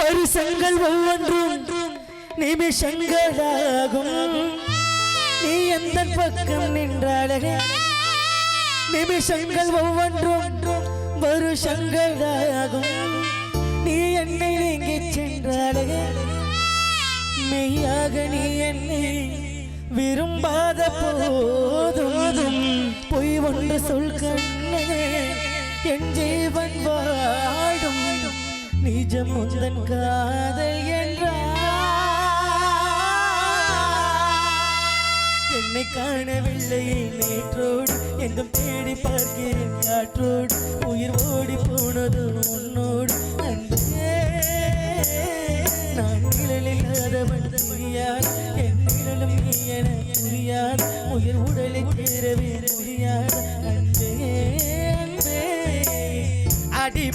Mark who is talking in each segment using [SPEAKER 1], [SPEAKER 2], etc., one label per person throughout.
[SPEAKER 1] பரிசங்கள் ஒவ்வொன்றும் நிமிஷங்களாகும். நீ எந்த பக்கம் நின்றாலே நிமிஷங்கள் ஒவ்வொன்றும் வருஷங்களாகும். நீ என்னை நீங்கி சென்றாலே மெய்யாக நீ என்னை விரும்பாத போதும். பொய் ஒன்று சொல் கண்ணே என் ஜீவன் வாடும் நிஜம் உந்தன் காதல் என்னை காணவில்லை நேற்றோடு. எங்கும் தேடி பார்க்கிறேன் காற்றோடு. உயிர் ஓடி போனது உன்னோடு.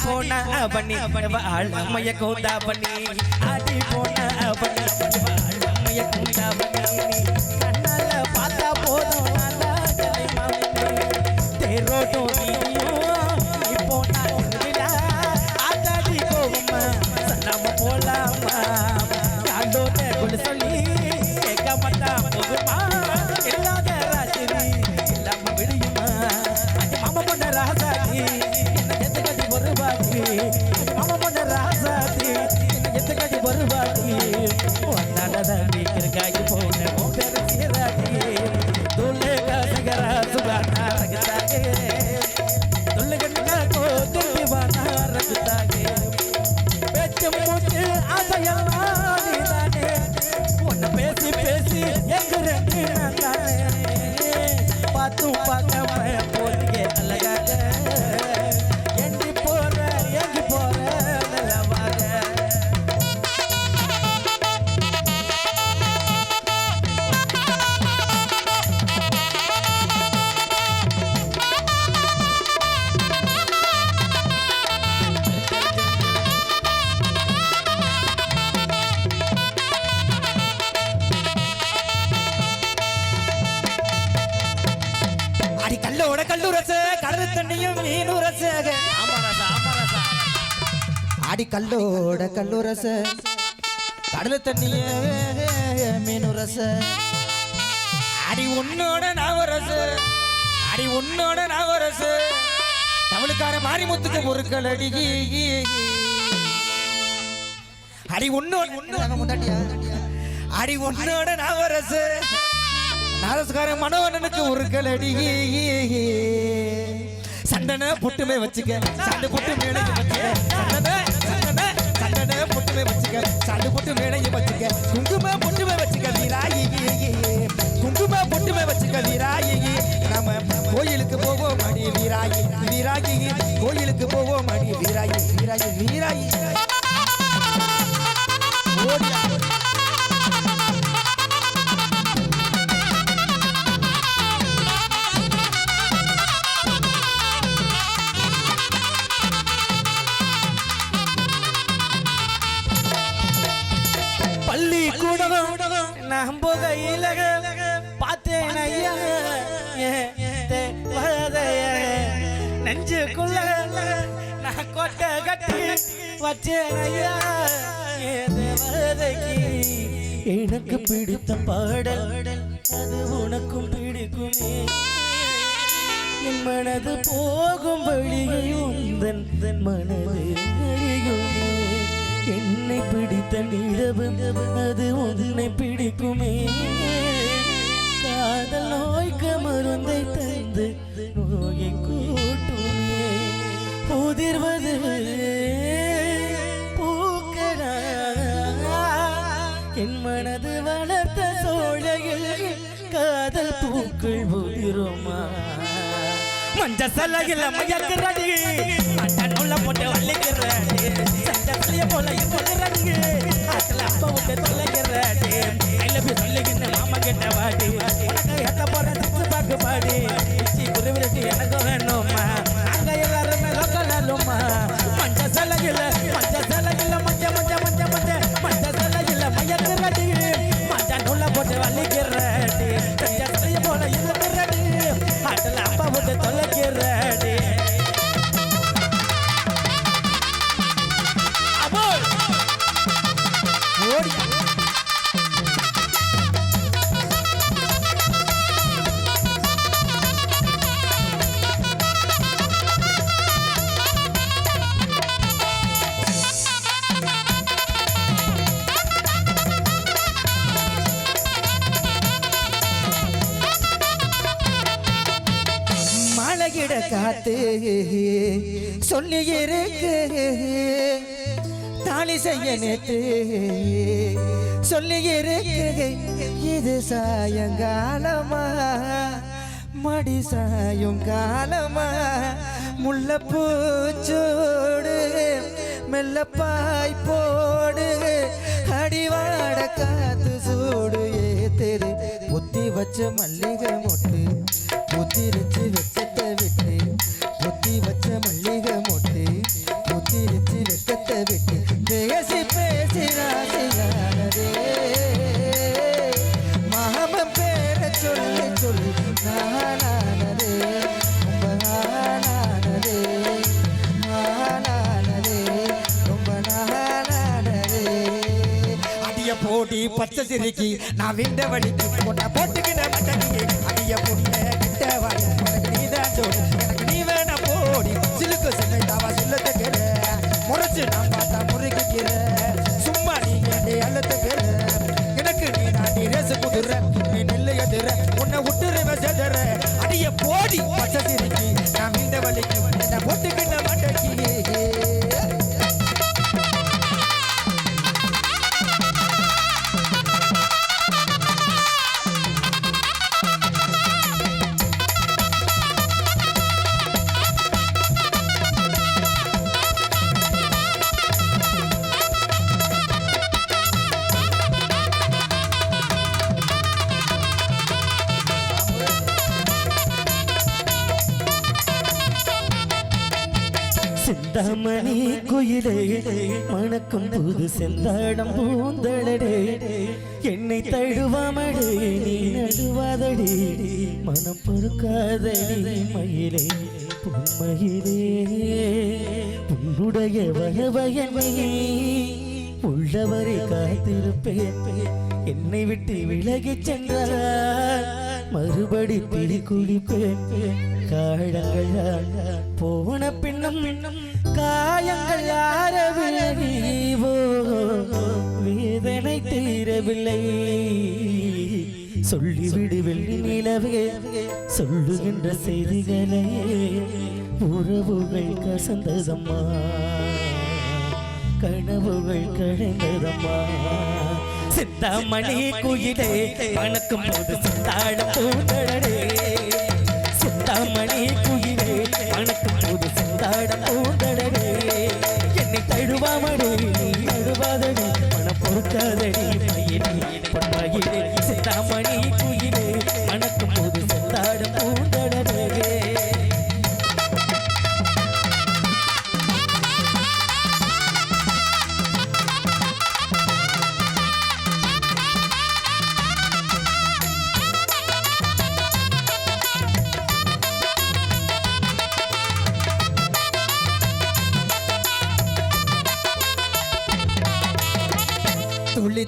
[SPEAKER 1] போன அவனி வாழமைய கோந்தா பண்ணி அடி போன அவனி வாழமைய கோந்தா பண்ணி அடி கல்லோட கல்லுரச. கடல
[SPEAKER 2] தண்ணிய மீனுரச.
[SPEAKER 1] அடி உன்னோட நவரச. அடி உன்னோட நவரச. தமிழுக்கார மாரிமுத்துக்கு பொருட்கள் அடி அடி உன்னோட
[SPEAKER 2] முன்னாடியா
[SPEAKER 1] அடி உன்னோட நாவரச. நாரஸ்கார மனோவனனுக்கு ஒரு அடி சண்டனை புட்டுமே வச்சுக்க. சண்டை புட்டு வச்சுக்க. சண்டனை சண்டனை பொட்டுமே புட்டுமே வச்சுக்க. சண்டு புட்டு மேடையும் வச்சுக்க. குங்கும புட்டுமே வச்சுக்க வீராயி. குங்கும புட்டுமே வச்சுக்க வீராயி. நம்ம கோயிலுக்கு போவோம் அடி வீராயி வீராயி. கோயிலுக்கு போவோம் அடி வீராயி வீராயி வீராயி. நெஞ்சுக்குள்ள நான் கொட்டை கட்டி வச்சேனையா? எனக்கு பிடித்த பாடல் அது உனக்கும் பிடிக்குமே. என் மனது போகும் வழியை தன் மனது என்னை பிடித்த நிலவு அது உன்னை பிடிக்குமே. காதல் நோய்க்கு மருந்தை தந்து நோயை கூட்டுமே உதிர்வது பூக்களா என் மனது வளர்த்த சோழையில் காதல் பூக்கள் உதிருமா. மஞ்ச சலையில மயக்கிறடி அட்டன் உள்ள போட்டு வள்ளிக்கிறடி சஞ்ச சலைய போல போடுறாங்க அக்கல அப்பா விட்டு தொலைக்கிறடி
[SPEAKER 2] காத்து சொல்லி இருக்கு. தாலி செய்ய நேத்து. சொல்லி இருக்கு. இது சாயங்காலமா? மடி சாயும் காலமா? மெல்ல பாய் போடு. அடிவாட காத்து சூடு. ஏத்தெரு புத்தி வச்ச மல்லி போடி பச்சை சிரிக்கி நான் விண்ட வழிக்கு உன்னை போட்டுக்கிட்ட மட்டனிக்கு அடிய பொண்ணு கிட்ட வாடி உனக்கு நீ தான் ஜோடி. எனக்கு நீ வேணா போடி. சிலுக்கு சின்ன தாவா சில்லத்துக்கிற முறைச்சு நான் பார்த்தா முறுக்கிக்கிற சும்மா நீ கேட்டு அழுத்துக்கிற எனக்கு நீ நான் நீ ரேசு குதிர. ஓடி போடி பச்சை சிரிக்கி நான் வழிக்கு என்ன
[SPEAKER 1] சிந்தாமணி குயிலே மணக்கும் புது செந்தாடம் பூந்தளடே. என்னை தழுவாமடே நீ நடுவாதடி. மனம் பொறுக்காதடி மயிலே பொன்மயிலே உன்னுடைய வரவயனை உள்ளவரை காத்திருப்பேன். என்னை விட்டு விலகிச் சென்றார் மறுபடி பிடி குடிப்பேன் காயங்கள் போன பின்னம் பின்னும் காயங்கள் ஆறவில்லைவோ வேதனை தீரவில்லை. சொல்லிவிடு வெள்ளி நிலவே சொல்லுகின்ற செய்திகளே உறவுகள் கசந்ததம்மா? கனவுகள் கழிந்ததம்மா சித்தாமணி குயிலே வணக்கம் போது சிந்தாடம் பூந்தடடே போது சிந்தாடம் என்னை தழுவாமடே நீ பொறுக்காதடி மயிலே பொன்மயிலே
[SPEAKER 2] சித்தாமணி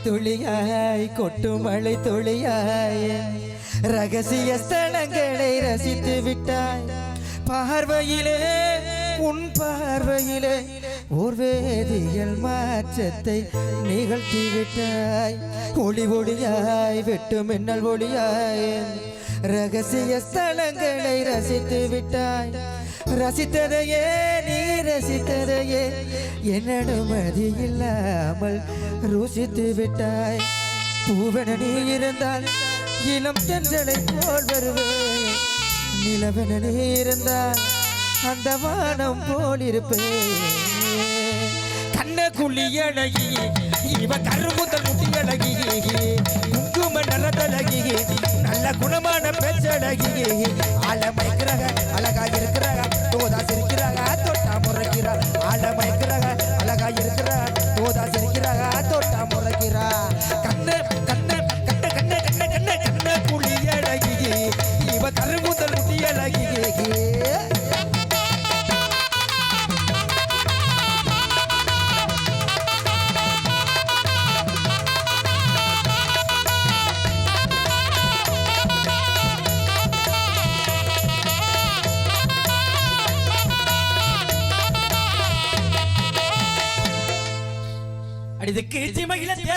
[SPEAKER 2] துளியாய் கொட்டு மழை துளியாய். ரகசிய ஸ்தலங்களை ரசித்து விட்டாய். பார்வையிலே உன் பார்வையிலே ஓர் வேதியியல் மாற்றத்தை நிகழ்த்தி விட்டாய். ஒளி ஒளியாய் வெட்டு மின்னல் ஒளியாய். ரகசிய ஸ்தலங்களை ரசித்து விட்டாய். ரசித்ததையே நீ ரசித்ததையே என் இல்லாமல் ருசித்து விட்டாய். பூவன நீ இருந்தால் இளம் தென்றலை போல் வருவேன் நிலவன நீ இருந்தால் அந்த வானம் போலிருப்பேன் கண்ண குழி அழகி இவ கருமுதல் முட்டி அழகி குங்கும நலதழகி நல்ல குணமான பேச்சழகி ஆழமைக்கிறாக அழகா இருக்கிறாங்க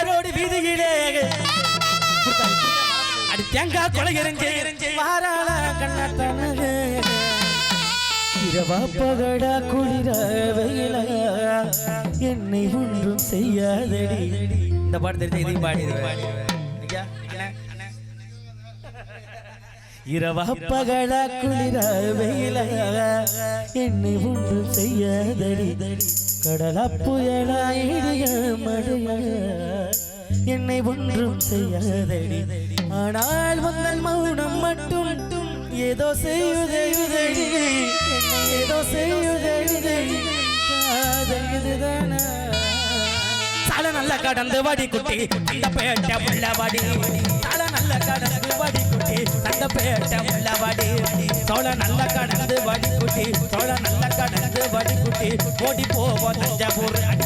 [SPEAKER 1] தேரோடு வீதியிலே அடி தேங்காய் கொலை வாராள கண்ணத்தனக. இரவா பகடா குளிர வெயிலா என்னை ஒன்றும் செய்யாதடி. இந்த பாட்டு தெரிஞ்ச இதையும் பாடி பாடி அண்ணா. இரவா பகடா குளிர வெயிலா என்னை ஒன்றும் செய்யாதடி. கடலா புயலா இடிய என்னை ஒன்றும் செய்யாதடி ஆனால் உங்கள் மௌனம் மட்டும் ஏதோ செய்யுதையுதடி ஏதோ செய்யுதையுதடி காதல் இதுதானா சால நல்ல கடந்து வடி குட்டி இந்த பேட்ட உள்ள வடி. சால நல்ல கடந்து வடி குட்டி அந்த பேட்ட உள்ள வடி. சோழ நல்ல கடந்து வடி குட்டி சோழ ஓடி போவோம் தஞ்சாவூர்